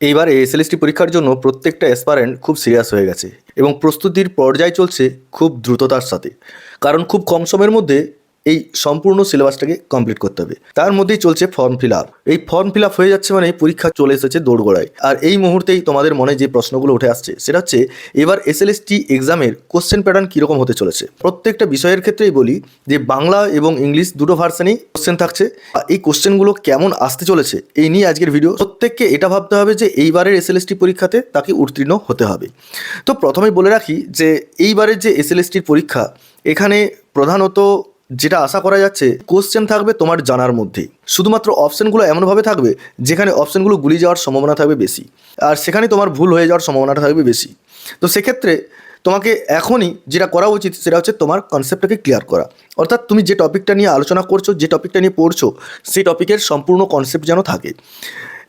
এইবার এসএলএসটি পরীক্ষার জন্য প্রত্যেকটা অ্যাসপারেন্ট খুব সিরিয়াস হয়ে গেছে এবং প্রস্তুতির পর্যায় চলছে খুব দ্রুততার সাথে। কারণ খুব কম সময়ের মধ্যে এই সম্পূর্ণ সিলেবাসটাকে কমপ্লিট করতে হবে। তার মধ্যেই চলছে ফর্ম ফিল আপ এই ফর্ম ফিল আপ হয়ে যাচ্ছে মানে পরীক্ষা চলে এসেছে দৌড়গোড়ায় আর এই মুহূর্তেই তোমাদের মনে যে প্রশ্নগুলো উঠে আসছে, সেটা হচ্ছে, এবার এসএলএসটি এক্সামের কোশ্চেন প্যাটার্ন কীরকম হতে চলেছে? প্রত্যেকটা বিষয়ের ক্ষেত্রেই বলি যে, বাংলা এবং ইংলিশ দুটো ভার্সানেই কোশ্চেন থাকছে। এই কোশ্চেনগুলো কেমন আসতে চলেছে, এই নিয়ে আজকের ভিডিও প্রত্যেককে এটা ভাবতে হবে যে, এইবারের এসএলএসটি পরীক্ষাতে তাকে উত্তীর্ণ হতে হবে। তো প্রথমেই বলে রাখি যে, এইবারের যে এসএলএসটির পরীক্ষা, এখানে প্রধানত যেটা আশা করা যাচ্ছে কোশ্চেন থাকবে তোমার জানার মধ্যেই। শুধুমাত্র অপশনগুলো এমনভাবে থাকবে, যেখানে অপশনগুলো গুলিয়ে যাওয়ার সম্ভাবনা থাকবে বেশি। আর সেখানে তোমার ভুল হয়ে যাওয়ার সম্ভাবনাটা থাকবে বেশি। তো সেক্ষেত্রে তোমাকে এখনই যেটা করা উচিত, সেটা হচ্ছে তোমার কনসেপ্টটাকে ক্লিয়ার করা। অর্থাৎ তুমি যে টপিকটা নিয়ে আলোচনা করছ, যে টপিকটা নিয়ে পড়ছো, সেই টপিকের সম্পূর্ণ কনসেপ্ট যেন থাকে।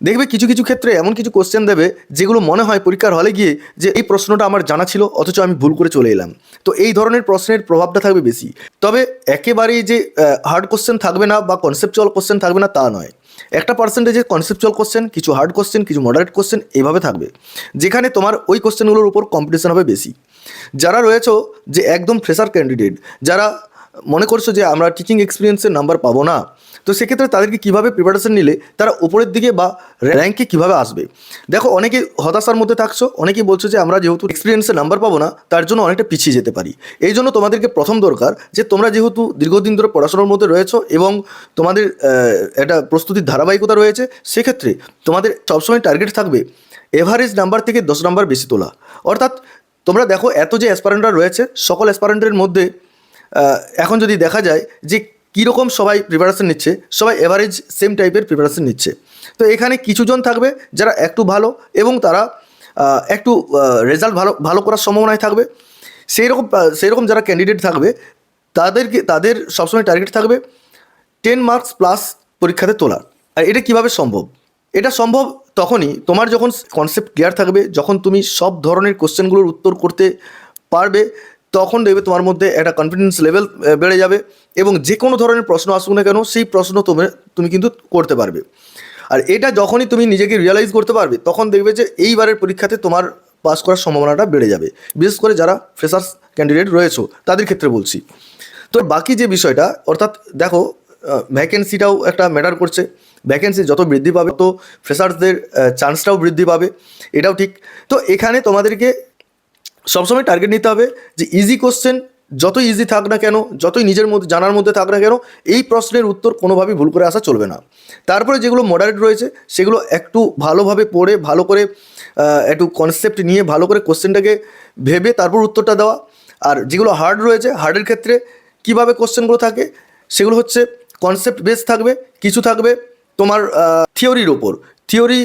দেখবে কিছু কিছু ক্ষেত্রে এমন কিছু কোশ্চেন দেবে যেগুলো মনে হয় পরীক্ষার হলে গিয়ে যে এই প্রশ্নটা আমার জানা ছিল, অথচ আমি ভুল করে চলে এলাম। তো এই ধরনের প্রশ্নের প্রভাবটা থাকবে বেশি। তবে একেবারেই যে হার্ড কোশ্চেন থাকবে না বা কনসেপচুয়াল কোশ্চেন থাকবে না তা নয়। একটা পার্সেন্টেজে কনসেপচুয়াল কোশ্চেন কিছু হার্ড কোশ্চেন কিছু মডারেট কোশ্চেন এইভাবে থাকবে। যেখানে তোমার ওই কোশ্চেনগুলোর উপর কম্পিটিশন হবে বেশি। যারা রয়েছে যে একদম ফ্রেশার ক্যান্ডিডেট যারা মনে করছ যে আমরা টিচিং এক্সপিরিয়েন্সের নাম্বার পাবো না? তো সেক্ষেত্রে তাদেরকে কীভাবে প্রিপারেশন নিলে তারা উপরের দিকে বা র্যাঙ্কে কীভাবে আসবে? দেখো, অনেকে হতাশার মধ্যে থাকছো, অনেকেই বলছো যে আমরা যেহেতু এক্সপিরিয়েন্সের নাম্বার পাবো না, তার জন্য অনেকটা পিছিয়ে যেতে পারি। এই জন্য তোমাদেরকে প্রথম দরকার যে তোমরা যেহেতু দীর্ঘদিন ধরে পড়াশোনার মধ্যে রয়েছো এবং তোমাদের একটা প্রস্তুতির ধারাবাহিকতা রয়েছে, সেক্ষেত্রে তোমাদের সবসময় টার্গেট থাকবে এভারেজ নাম্বার থেকে দশ নাম্বার বেশি তোলা। অর্থাৎ তোমরা দেখো, এত যে অ্যাসপারেন্টরা রয়েছে, সকল অ্যাসপারেন্টের মধ্যে এখন যদি দেখা যায় যে কীরকম সবাই প্রিপারেশন নিচ্ছে, সবাই এভারেজ সেম টাইপের প্রিপারেশন নিচ্ছে। তো এখানে কিছুজন থাকবে যারা একটু ভালো এবং তারা একটু রেজাল্ট ভালো ভালো করার সম্ভাবনায় থাকবে। সেই রকম সেই রকম যারা ক্যান্ডিডেট থাকবে, তাদেরকে, তাদের সবসময় টার্গেট থাকবে টেন মার্কস প্লাস পরীক্ষাতে তোলা আর এটা কীভাবে সম্ভব? এটা সম্ভব তখনই তোমার যখন কনসেপ্ট ক্লিয়ার থাকবে, যখন তুমি সব ধরনের কোশ্চেনগুলোর উত্তর করতে পারবে তখন দেখবে তোমার মধ্যে একটা কনফিডেন্স লেভেল বেড়ে যাবে এবং যে কোনো ধরনের প্রশ্ন আসুক না কেন, সেই প্রশ্ন তুমি তুমি কিন্তু করতে পারবে। আর এটা যখনই তুমি নিজেকে রিয়েলাইজ করতে পারবে, তখন দেখবে যে এইবারের পরীক্ষাতে তোমার পাস করার সম্ভাবনাটা বেড়ে যাবে। বিশেষ করে যারা ফ্রেশার্স ক্যান্ডিডেট রয়েছে, তাদের ক্ষেত্রে বলছি। তো বাকি যে বিষয়টা, অর্থাৎ দেখো ভ্যাকেন্সিটাও একটা ম্যাটার করছে। ভ্যাকেন্সি যত বৃদ্ধি পাবে তো ফ্রেশার্সদের চান্সটাও বৃদ্ধি পাবে। এটাও ঠিক। তো এখানে তোমাদেরকে সবসময় টার্গেট নিতে হবে যে ইজি কোশ্চেন যতই ইজি থাক না কেন, যতই নিজের মধ্যে, জানার মধ্যে থাক না কেন, এই প্রশ্নের উত্তর কোনোভাবেই ভুল করে আসা চলবে না। তারপরে যেগুলো মডারেট রয়েছে, সেগুলো একটু ভালোভাবে পড়ে, ভালো করে একটু কনসেপ্ট নিয়ে ভালো করে কোশ্চেনটাকে ভেবে তারপর উত্তরটা দেওয়া। আর যেগুলো হার্ড রয়েছে হার্ডের ক্ষেত্রে কীভাবে কোশ্চেনগুলো থাকে, সেগুলো হচ্ছে কনসেপ্ট বেস থাকবে, কিছু থাকবে তোমার থিওরির ওপর থিওরি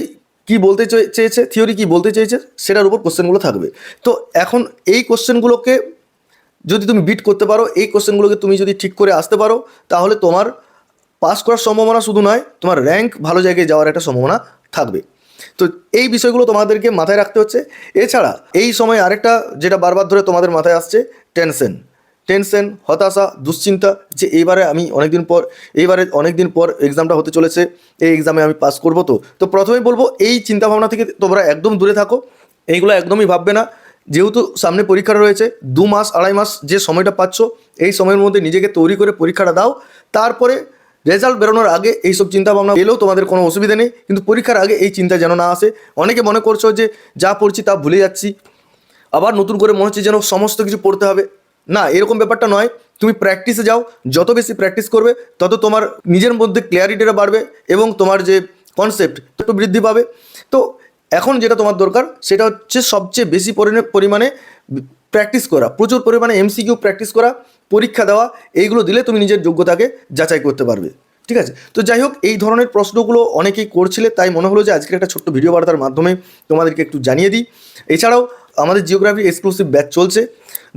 কি বলতে চেয়েছে থিওরি কি বলতে চেয়েছে, সেটার উপর কোশ্চেনগুলো থাকবে। তো এখন এই কোশ্চেনগুলোকে যদি তুমি বিট করতে পারো, এই কোশ্চেনগুলোকে তুমি যদি ঠিক করে আসতে পারো, তাহলে তোমার পাস করার সম্ভাবনা শুধু নয়, তোমার র্যাঙ্ক ভালো জায়গায় যাওয়ার একটা সম্ভাবনা থাকবে। তো এই বিষয়গুলো তোমাদেরকে মাথায় রাখতে হচ্ছে। এছাড়া এই সময় আরেকটা যেটা বারবার ধরে তোমাদের মাথায় আসছে টেনশন টেনশন, হতাশা, দুশ্চিন্তা যে এইবারে আমি অনেকদিন পর, এইবারে অনেকদিন পর এক্সামটা হতে চলেছে, এই এক্সামে আমি পাস করব তো। তো প্রথমেই বলব, এই চিন্তাভাবনা থেকে তোমরা একদম দূরে থাকো, এইগুলো একদমই ভাববে না। যেহেতু সামনে পরীক্ষা রয়েছে, দু মাস, আড়াই মাস যে সময়টা পাচ্ছ, এই সময়ের মধ্যে নিজেকে তৈরি করে পরীক্ষাটা দাও। তারপরে রেজাল্ট বেরোনোর আগে এইসব চিন্তা ভাবনা এলেও তোমাদের কোনো অসুবিধা নেই, কিন্তু পরীক্ষার আগে এই চিন্তা যেন না আসে। অনেকে মনে করছ যে যা পড়ছি তা ভুলে যাচ্ছি, আবার নতুন করে মনে হচ্ছে যেন সমস্ত কিছু পড়তে হবে। না, এরকম ব্যাপারটা নয়। তুমি প্র্যাকটিসে যাও, যত বেশি প্র্যাকটিস করবে, তত তোমার নিজের মধ্যে ক্লিয়ারিটিটা বাড়বে এবং তোমার যে কনসেপ্ট একটু বৃদ্ধি পাবে। তো এখন যেটা তোমার দরকার, সেটা হচ্ছে সবচেয়ে বেশি পরিমাণে পরিমাণে প্র্যাকটিস করা, প্রচুর পরিমাণে এমসিকিউ প্র্যাকটিস করা, পরীক্ষা দেওয়া, এইগুলো দিলে তুমি নিজের যোগ্যতাকে যাচাই করতে পারবে। ঠিক আছে? তো যাই হোক, এই ধরনের প্রশ্নগুলো অনেকেই করছিলে, তাই মনে হলো যে আজকের একটা ছোট্ট ভিডিও বার্তার মাধ্যমে তোমাদেরকে একটু জানিয়ে দিই। এছাড়াও, আমাদের জিওগ্রাফি এক্সক্লুসিভ ব্যাচ চলছে।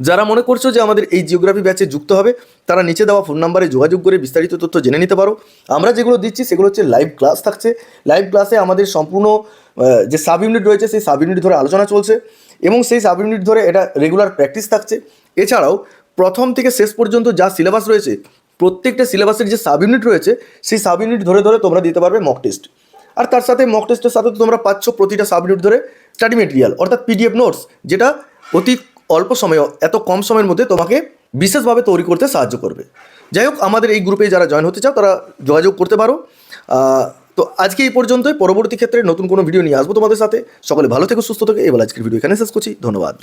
যারা মনে করছ যে আমাদের এই জিওগ্রাফি ব্যাচে যুক্ত হবে, তারা নিচে দেওয়া ফোন নাম্বারে যোগাযোগ করে বিস্তারিত তথ্য জেনে নিতে পারো। আমরা যেগুলো দিচ্ছি সেগুলো হচ্ছে লাইভ ক্লাস থাকছে। লাইভ ক্লাসে আমাদের সম্পূর্ণ যে সাব ইউনিট রয়েছে সেই সাব ইউনিট ধরে আলোচনা চলছে এবং সেই সাব ইউনিট ধরে এটা রেগুলার প্র্যাকটিস থাকছে। এছাড়াও প্রথম থেকে শেষ পর্যন্ত যা সিলেবাস রয়েছে, প্রত্যেকটা সিলেবাসের যে সাব ইউনিট রয়েছে, সেই সাব ইউনিট ধরে ধরে তোমরা দিতে পারবে মক টেস্ট আর তার সাথে মক টেস্টের সাথে তোমরা পাচ্ছ প্রতিটা সাবজেক্ট ধরে স্টাডি মেটেরিয়াল অর্থাৎ পিডিএফ নোটস যেটা অতি অল্প সময়ে, এত কম সময়ের মধ্যে তোমাকে বিশেষভাবে তৈরি করতে সাহায্য করবে। যাই হোক, আমাদের এই গ্রুপে যারা জয়েন হতে চাও, তারা যোগাযোগ করতে পারো। তো আজকে এই পর্যন্তই। পরবর্তী ক্ষেত্রে নতুন কোনো ভিডিও নিয়ে আসব তোমাদের সাথে। সকলে ভালো থেকে, সুস্থ থেকে। এবার আজকের ভিডিও এখানে শেষ করছি। ধন্যবাদ।